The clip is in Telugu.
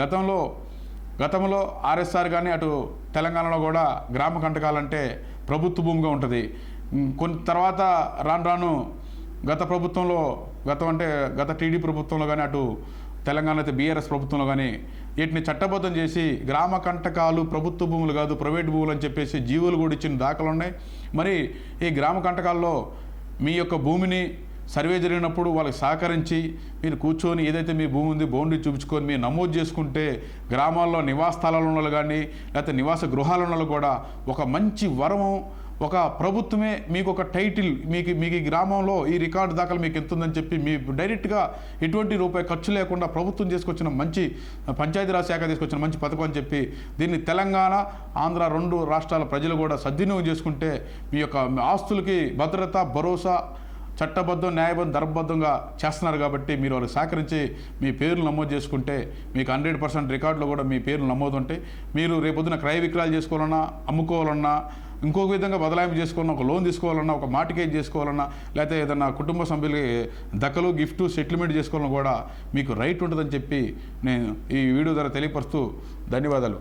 గతంలో గతంలో ఆర్ఎస్ఆర్ కానీ అటు తెలంగాణలో కూడా గ్రామ కంటకాలంటే ప్రభుత్వ భూమిగా ఉంటుంది. కొన్ని తర్వాత రాను రాను గత ప్రభుత్వంలో గతం అంటే గత టీడీ ప్రభుత్వంలో కానీ అటు తెలంగాణ అయితే బీఆర్ఎస్ ప్రభుత్వంలో కానీ వీటిని చట్టబద్ధం చేసి గ్రామ కంటకాలు ప్రభుత్వ భూములు కాదు ప్రైవేట్ భూములు అని చెప్పేసి జీవులు కూడా ఇచ్చిన దాఖలు ఉన్నాయి. మరి ఈ గ్రామ కంటకాల్లో మీ యొక్క భూమిని సర్వే జరిగినప్పుడు వాళ్ళకి సహకరించి మీరు కూర్చొని ఏదైతే మీ భూమి ఉంది బౌండరీ చూపించుకొని మీరు నమోదు చేసుకుంటే గ్రామాల్లో నివాస స్థలాలు ఉన్న కానీ లేకపోతే నివాస గృహాలు ఉన్న కూడా ఒక మంచి వరము ఒక ప్రభుత్వమే మీకు ఒక టైటిల్ మీకు మీకు ఈ గ్రామంలో ఈ రికార్డు దాఖలు మీకు ఎంత ఉందని చెప్పి మీ డైరెక్ట్గా ఎటువంటి రూపాయి ఖర్చు లేకుండా ప్రభుత్వం తీసుకొచ్చిన మంచి పంచాయతీరాజ్ శాఖ తీసుకొచ్చిన మంచి పథకం అని చెప్పి దీన్ని తెలంగాణ ఆంధ్ర రెండు రాష్ట్రాల ప్రజలు కూడా సద్వినియోగం చేసుకుంటే మీ యొక్క ఆస్తులకి భద్రత భరోసా చట్టబద్ధం న్యాయబద్ధం ధర్మబద్ధంగా చేస్తున్నారు కాబట్టి మీరు వాళ్ళు సహకరించి మీ పేర్లు నమోదు చేసుకుంటే మీకు హండ్రెడ్ పర్సెంట్ రికార్డులో కూడా మీ పేర్లు నమోదు ఉంటాయి మీరు రేపొద్దున క్రయ విక్రయాలు చేసుకోవాలన్నా అమ్ముకోవాలన్నా ఇంకొక విధంగా బదలాయింపు చేసుకోవాలన్నా ఒక లోన్ తీసుకోవాలన్నా ఒక మార్టికేజ్ చేసుకోవాలన్నా లేకపోతే ఏదైనా కుటుంబ సభ్యులకి దక్కలు గిఫ్ట్ సెటిల్మెంట్ చేసుకోవాలన్నా కూడా మీకు రైట్ ఉంటుందని చెప్పి నేను ఈ వీడియో ద్వారా తెలియపరుస్తూ ధన్యవాదాలు.